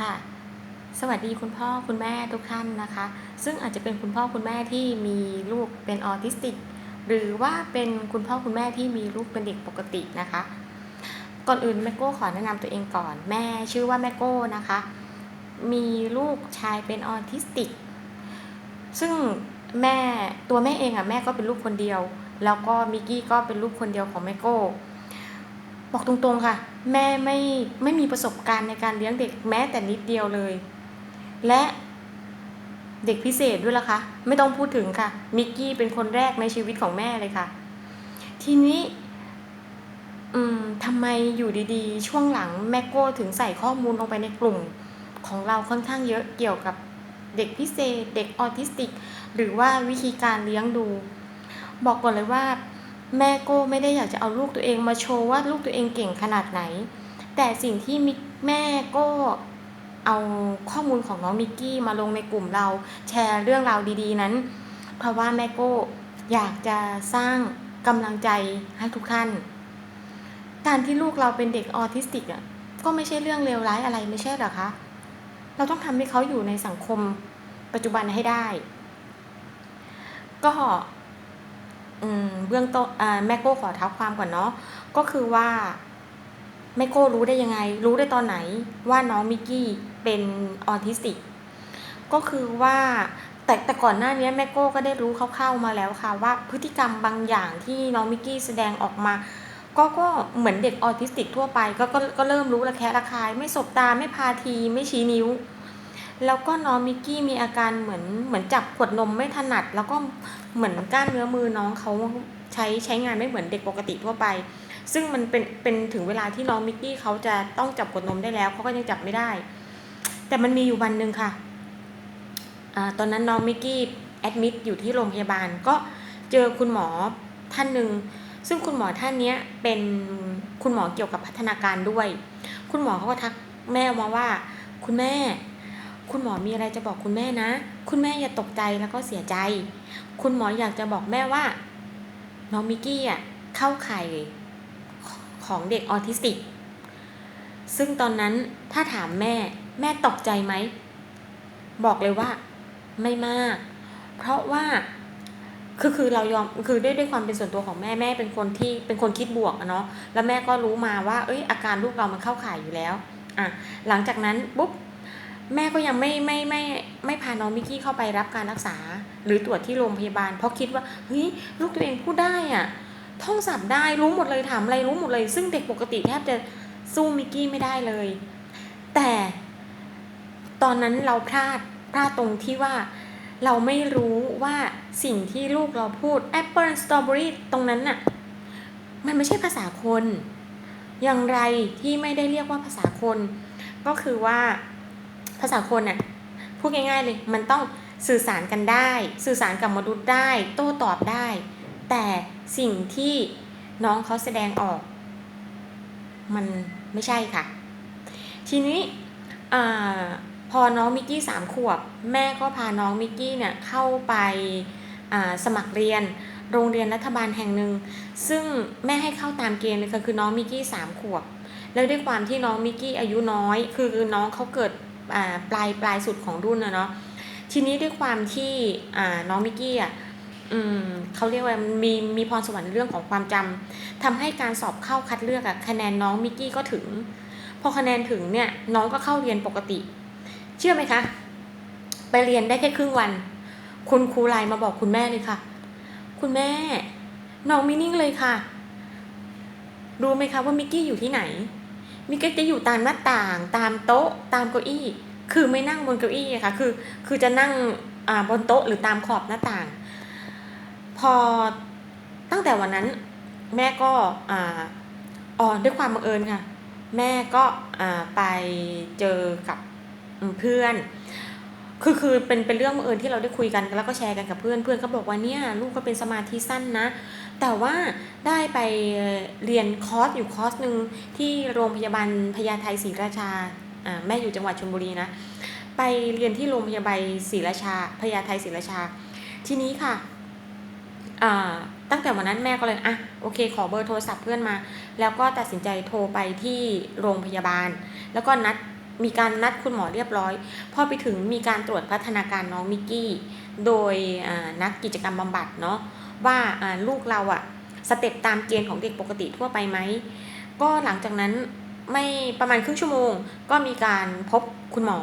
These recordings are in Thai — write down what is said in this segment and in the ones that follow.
ค่ะ สวัสดีคุณพ่อคุณแม่ทุกท่านนะคะ ซึ่งอาจจะเป็นคุณพ่อคุณแม่ที่มีลูกเป็นออทิสติก หรือว่าเป็นคุณพ่อคุณแม่ที่มีลูกเป็นเด็กปกตินะคะ ก่อนอื่นแม่โก้ขอแนะนำตัวเองก่อน แม่ชื่อว่าแม่โก้นะคะ มีลูกชายเป็นออทิสติก ซึ่งแม่ตัวแม่เองอะแม่ก็เป็นลูกคนเดียว แล้วก็มิกกี้ก็เป็นลูกคนเดียวของแม่โก้ บอกตรงๆค่ะ แม่ไม่ไม่มีประสบการณ์ในการเลี้ยงเด็กแม้แต่นิดเดียวเลย และเด็กพิเศษด้วยล่ะคะไม่ต้องพูดถึงค่ะ มิกกี้เป็นคนแรกในชีวิตของแม่เลยค่ะ ทีนี้ อืมทำไมอยู่ดีๆ ช่วงหลังแม่โก้ถึงใส่ข้อมูลลงไปในกลุ่ม ของเราค่อนข้างเยอะเกี่ยวกับเด็กพิเศษ เด็กออทิสติก หรือว่าวิธีการเลี้ยงดู บอกก่อนเลยว่า แม่โก้ไม่ได้อยากจะเอาลูกตัวเองมาโชว์ว่าลูกตัวเองเก่งขนาดไหน แต่สิ่งที่มิกแม่ก็เอาข้อมูลของน้องมิกกี้มาลงในกลุ่มเราแชร์เรื่องราวดีๆนั้น เพราะว่าแม่โก้อยากจะสร้างกำลังใจให้ทุกท่าน การที่ลูกเราเป็นเด็กออทิสติกอะก็ไม่ใช่เรื่องเลวร้ายอะไรไม่ใช่หรอคะ เราต้องทำให้เขาอยู่ในสังคมปัจจุบันให้ได้ ก็ เบื้องต้นแม่โก้ขอเท้าความก่อนเนาะก็คือว่าแม่โก้รู้ได้ยังไง รู้ได้ตอนไหนว่าน้องมิกกี้เป็นออทิสติก ก็คือว่าแต่แต่ก่อนหน้านี้แม่โก้ก็ได้รู้คร่าวๆมาแล้วค่ะ ว่าพฤติกรรมบางอย่างที่น้องมิกกี้แสดงออกมา ก็ก็เหมือนเด็กออทิสติกทั่วไป ก็ก็ก็เริ่มรู้ระแคะระคาย ไม่สบตาไม่พาทีไม่ชี้นิ้ว แล้วก็น้องมิกกี้มีอาการเหมือนเหมือนจับขวดนมไม่ถนัด แล้วก็เหมือนกล้ามเนื้อมือน้องเขาใช้ใช้งานไม่เหมือนเด็กปกติทั่วไป ซึ่งมันเป็นเป็นถึงเวลาที่น้องมิกกี้เขาจะต้องจับขวดนมได้แล้วเขาก็ยังจับไม่ได้ แต่มันมีอยู่วันหนึ่งค่ะอตอนนั้นน้องมิกกี้แอดมิดอยู่ที่โรงพยาบาลก็เจอคุณหมอท่านหนึ่งซึ่งคุณหมอท่านนี้เป็นคุณหมอเกี่ยวกับพัฒนาการด้วย คุณหมอเขาก็ทักแม่มาว่า คุณแม่ คุณหมอมีอะไรจะบอกคุณแม่นะ คุณแม่อย่าตกใจแล้วก็เสียใจ คุณหมออยากจะบอกแม่ว่า น้องมิกกี้อะเข้าข่ายของเด็กออทิสติก ซึ่งตอนนั้นถ้าถามแม่แม่ตกใจไหม บอกเลยว่า ไม่มาก เพราะว่าคือคือเรายอมคือด้วยด้วยความเป็นส่วนตัวของแม่แม่เป็นคนที่เป็นคนคิดบวกอะเนาะแล้วแม่ก็รู้มาว่า เอ้ยอาการลูกเรามันเข้าข่ายอยู่แล้วอะหลังจากนั้นปุ๊บ แม่ก็ยังไม่ไม่ไม่ไม่พาน้องมิกกี้เข้าไปรับการรักษา หรือตรวจที่โรงพยาบาล เพราะคิดว่าเฮ้ยลูกตัวเองพูดได้อะท่องสับได้รู้หมดเลยถามอะไรรู้หมดเลย ซึ่งเด็กปกติแทบจะสู้มิกกี้ไม่ได้เลย แต่ตอนนั้นเราพลาดพลาดตรงที่ว่าเราไม่รู้ว่าสิ่งที่ลูกเราพูด Apple Strawberry ตรงนั้นน่ะมันไม่ใช่ภาษาคน อย่างไรที่ไม่ได้เรียกว่าภาษาคน ก็คือว่า ภาษาคนน่ะพูดง่ายๆเลยมันต้องสื่อสารกันได้ สื่อสารกับมนุษย์ได้ โต้ตอบได้ แต่สิ่งที่น้องเขาแสดงออก มันไม่ใช่ค่ะ ทีนี้พอน้องมิกกี้สามขวบ แม่ก็พาน้องมิกกี้เนี่ยเข้าไปสมัครเรียนโรงเรียนรัฐบาลแห่งหนึ่ง ซึ่งแม่ให้เข้าตามเกณฑ์เลยค่ะคือน้องมิกกี้สามขวบ แล้วด้วยความที่น้องมิกกี้อายุน้อย คือน้องเขาเกิด ปลายปลายสุดของรุ่นนะเนาะทีนี้ด้วยความที่น้องมิกกี้อะเขาเรียกว่ามีมีพรสวรรค์เรื่องของความจำทำให้การสอบเข้าคัดเลือกอะคะแนนน้องมิกกี้ก็ถึง พอคะแนนถึงเนี่ยน้องก็เข้าเรียนปกติ เชื่อไหมคะ ไปเรียนได้แค่ครึ่งวัน คุณครูไลน์มาบอกคุณแม่เลยค่ะ คุณแม่ น้องมินิ่งเลยค่ะ รู้ไหมคะว่ามิกกี้อยู่ที่ไหน มิกกี้จะอยู่ตามหน้าต่าง ตามโต๊ะ ตามเก้าอี้ คือไม่นั่งบนเก้าอี้ค่ะ คือ คือจะนั่งบนโต๊ะหรือตามขอบหน้าต่าง พอตั้งแต่วันนั้นแม่ก็อ่าอ๋อด้วยความบังเอิญค่ะ แม่ก็ไปเจอกับเพื่อน คือคือเป็นเป็นเรื่องบังเอิญที่เราได้คุยกันแล้วก็แชร์กันกับเพื่อนเพื่อนก็บอกว่าเนี่ยลูกก็เป็นสมาธิสั้นนะ แต่ว่าได้ไปเรียนคอร์สอยู่คอร์สหนึ่งที่โรงพยาบาลพญาไทศศรีราชาแม่อยู่จังหวัดชลบุรีนะ ไปเรียนที่โรงพยาบาลศรีราชาพญาไทศรีราชา ทีนี้ค่ะตั้งแต่วันนั้นแม่ก็เลยอะโอเค ขอเบอร์โทรศัพท์เพื่อนมา แล้วก็ตัดสินใจโทรไปที่โรงพยาบาล แล้วก็นัดมีการนัดคุณหมอเรียบร้อย พอไปถึงมีการตรวจพัฒนาการน้องมิกกี้ โดยนักกิจกรรมบำบัดเนาะว่าลูกเราอะสเต็ปตามเกณฑ์ของเด็กปกติทั่วไปไหมก็หลังจากนั้นไม่ประมาณครึ่งชั่วโมง ก็มีการพบคุณหมอ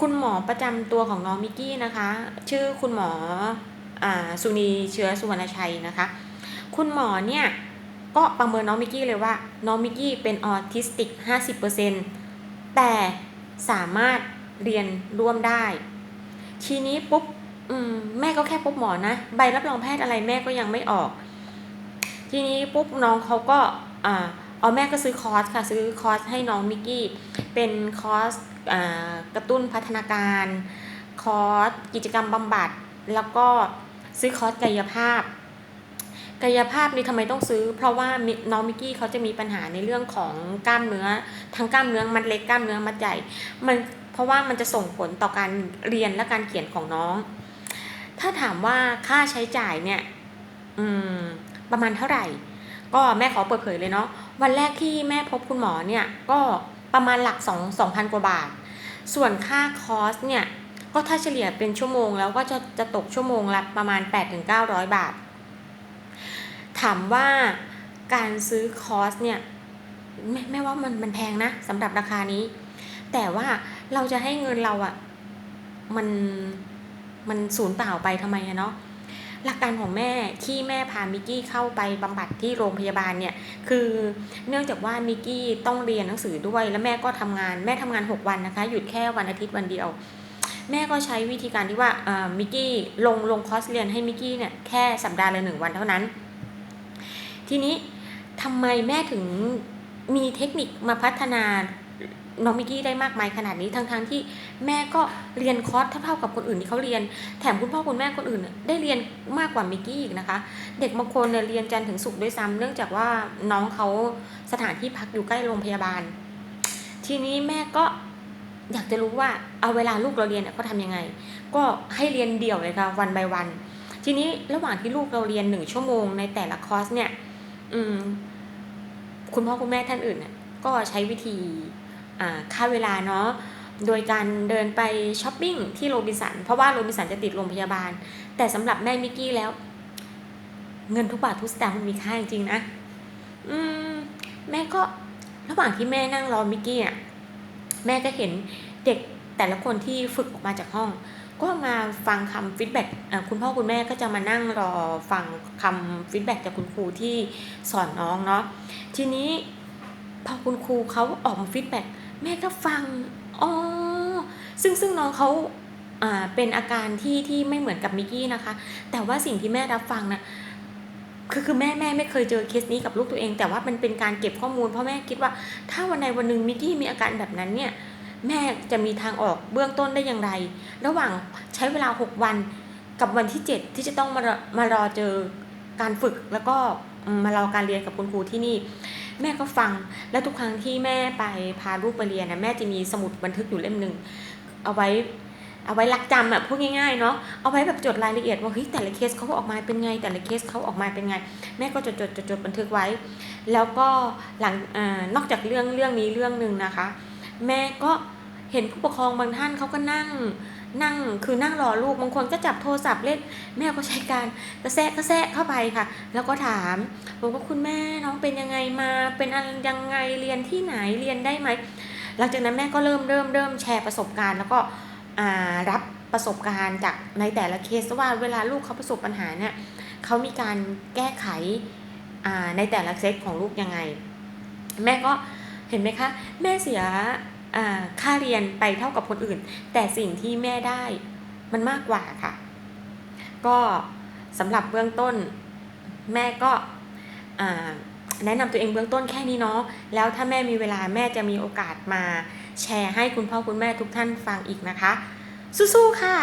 คุณหมอประจำตัวของน้องมิกกี้นะคะ ชื่อคุณหมออสุนีเชื้อสุวรรณชัยนะคะ คุณหมอเนี่ยก็ประเมินน้องมิกกี้เลยว่า น้องมิกกี้เป็นออทิสติก 50%แต่สามารถเรียนร่วมได้ ทีนี้ปุ๊บมแม่ก็แค่พบหมอนะ ใบรับรองแพทย์อะไรแม่ก็ยังไม่ออก ทีนี้ปุ๊บน้องเขาก็อ่าเอาแม่ก็ซื้อคอร์สค่ะ ซื้อคอร์สให้น้องมิกกี้ เป็นคอร์สกระตุ้นพัฒนาการ คอร์สกิจกรรมบำบัด แล้วก็ซื้อคอร์สกายภาพ กายภาพนี่ทำไมต้องซื้อ เพราะว่าน้องมิกกี้เขาจะมีปัญหาในเรื่องของกล้ามเนื้อ ทั้งกล้ามเนื้อมัดเล็กกล้ามเนื้อมัดใหญ่ มัน เพราะว่ามันจะส่งผลต่อการเรียนและการเขียนของน้อง ถ้าถามว่าค่าใช้จ่ายเนี่ยอืมประมาณเท่าไหร่ ก็แม่ขอเปิดเผยเลยเนาะวันแรกที่แม่พบคุณหมอเนี่ยก็ประมาณหลักสองสองพันกว่าบาท ส่วนค่าคอสเนี่ยก็ถ้าเฉลี่ยเป็นชั่วโมงแล้วก็จะจะตกชั่วโมงละประมาณ 8-900 บาท ถามว่าการซื้อคอสเนี่ยแม่แม่ว่ามันมันแพงนะสำหรับราคานี้ แต่ว่า เราจะให้เงินเราอะมันมันสูญเปล่าไปทำไมอะเนาะหลักการของแม่ที่แม่พามิกกี้เข้าไปบำบัดที่โรงพยาบาลเนี่ยคือเนื่องจากว่ามิกกี้ต้องเรียนหนังสือด้วย แล้วแม่ก็ทำงานแม่ทำงาน 6 วันนะคะ หยุดแค่วันอาทิตย์วันเดียว แม่ก็ใช้วิธีการที่ว่าเออมิกกี้ลงลงคอร์สเรียนให้มิกกี้เนี่ยแค่สัปดาห์ละหนึ่งวันเท่านั้น ทีนี้ทำไมแม่ถึงมีเทคนิคมาพัฒนา น้องมิกกี้ได้มากมายขนาดนี้ทั้งๆทที่แม่ก็เรียนคอร์สเท่าๆกับคนอื่นที่เขาเรียน แถมคุณพ่อคุณแม่คนอื่น ได้เรียนมากกว่ามิกกี้อีกนะคะ เด็กบางคนเนี่ยเรียนจันถึงศุกด้วยซ้ำเนื่องจากว่าน้องเขาสถานที่พักอยู่ใกล้โรงพยาบาล ทีนี้แม่ก็อยากจะรู้ว่าเอาเวลาลูกเราเรียนเขาทำยังไง ก็ให้เรียนเดี่ยวเลยค่ะวัน by วัน ทีนี้ระหว่างที่ลูกเราเรียนหนึ่งชั่วโมงในแต่ละคอร์สเนี่ย อืม คุณพ่อคุณแม่ท่านอื่นเนี่ยก็ใช้วิธี ค่าเวลาเนาะโดยการเดินไปช้อปปิ้งที่โรบินสัน เพราะว่าโรบินสันจะติดโรงพยาบาล แต่สำหรับแม่มิกกี้แล้ว เงินทุกบาททุกสตางค์มันมีค่าจริงๆนะ อืม แม่ก็ระหว่างที่แม่นั่งรอมิกกี้อะแม่ก็เห็นเด็กแต่ละคนที่ฝึกออกมาจากห้อง ก็มาฟังคำฟีดแบ็กคุณพ่อคุณแม่ก็จะมานั่งรอฟังคำฟีดแบ็กจากคุณครูที่สอนน้องเนาะทีนี้พอคุณครูเขาออกมาฟีดแบ็ก แม่ก็ฟังอ๋อซึ่งซึ่งน้องเขาอ่าเป็นอาการที่ที่ไม่เหมือนกับมิกกี้นะคะ แต่ว่าสิ่งที่แม่รับฟังนะคือคือแม่แม่ไม่เคยเจอเคสนี้กับลูกตัวเอง แต่ว่ามันเป็นการเก็บข้อมูลเพราะแม่คิดว่า ถ้าวันใดวันหนึ่งมิกกี้มีอาการแบบนั้นเนี่ยแม่จะมีทางออกเบื้องต้นได้อย่างไร ระหว่างใช้เวลา 6 วันกับวันที่ 7 ที่จะต้องมารอมารอเจอการฝึกแล้วก็ มารอการเรียนกับคุณครูที่นี่ แม่ก็ฟังแล้วทุกครั้งที่แม่ไปพาลูกไปเรียนนะแม่จะมีสมุดบันทึกอยู่เล่มหนึ่งเอาไว้เอาไว้รักจำอะพูดง่ายๆเนาะเอาไว้แบบจดรายละเอียดว่าเฮ้ยแต่ละเคสเขาออกมาเป็นไง แต่ละเคสเขาออกมาเป็นไง แม่ก็จดจดจดจดบันทึกไว้ แล้วก็หลังอนอกจากเรื่องเรื่องนี้เรื่องหนึ่งนะคะ แม่ก็เห็นผู้ปกครองบางท่านเขาก็นั่ง นั่งคือนั่งรอลูกบางคนก็จับโทรศัพท์เล่น แม่ก็ใช้การกระแซะกระแซะเข้าไปค่ะ แล้วก็ถามบอกว่าคุณแม่น้องเป็นยังไงมาเป็นอะไรยังไงเรียนที่ไหนเรียนได้ไหมหลังจากนั้นแม่ก็เริ่มเริ่มเริ่มแชร์ประสบการณ์ แล้วก็รับประสบการณ์จากในแต่ละเคสว่าเวลาลูกเขาประสบปัญหาเนี่ยเขามีการแก้ไขในแต่ละเซตของลูกยังไง แม่ก็เห็นไหมคะ แม่เสีย ค่าเรียนไปเท่ากับคนอื่น แต่สิ่งที่แม่ได้มันมากกว่าค่ะ ก็สำหรับเบื้องต้นแม่ก็แนะนำตัวเองเบื้องต้นแค่นี้เนาะแล้วถ้าแม่มีเวลาแม่จะมีโอกาสมาแชร์ให้คุณพ่อคุณแม่ทุกท่านฟังอีกนะคะ สู้ๆค่ะ